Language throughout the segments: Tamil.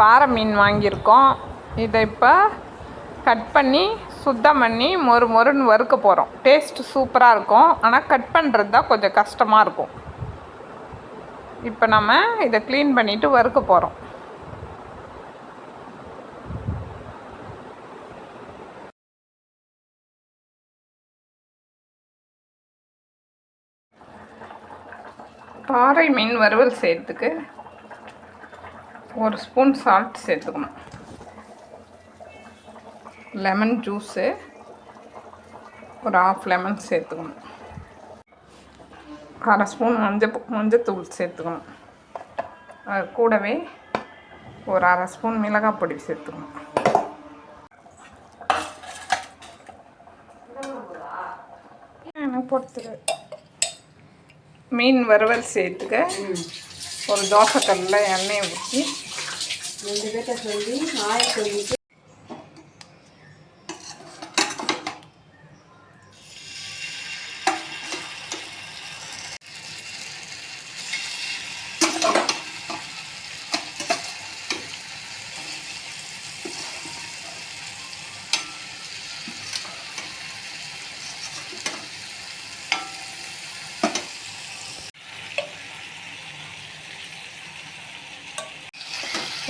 பாறை மீன் வாங்கியிருக்கோம். இதை இப்போ கட் பண்ணி சுத்தம் பண்ணி மொறு மொறுன்னு வறுக்க போகிறோம் டேஸ்ட்டு சூப்பராக இருக்கும். ஆனால் கட் பண்ணுறது தான் கொஞ்சம் கஷ்டமாக இருக்கும். இப்போ நம்ம இதை க்ளீன் பண்ணிவிட்டு வறுக்க போகிறோம் பாறை மீன் வறுவல் செய்கிறதுக்கு ஒரு ஸ்பூன் சால்ட் சேர்த்துக்கணும். லெமன் ஜூஸு ஒரு ஆஃப் லெமன் சேர்த்துக்கணும். அரை ஸ்பூன் மஞ்சள் மஞ்சத்தூள் சேர்த்துக்கணும். அது கூடவே ஒரு அரை ஸ்பூன் மிளகாய் பொடி சேர்த்துக்கணும். எனக்கு பொறுத்துரு மீன் வறுவல் சேர்த்துக்க. ஒரு தோசைக்கல்லில் எண்ணெயை ஊற்றி ரெண்டு பேர்த்த சொல்லி ஆய சொல்லிட்டு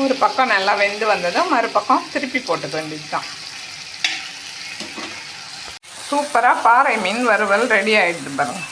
ஒரு பக்கம் நல்லா வெந்து வந்ததும் மறுபக்கம் திருப்பி போட்டுக்க வேண்டியது தான் சூப்பராக பாறை மீன் வறுவல் ரெடி ஆகிடுது பாருங்கள்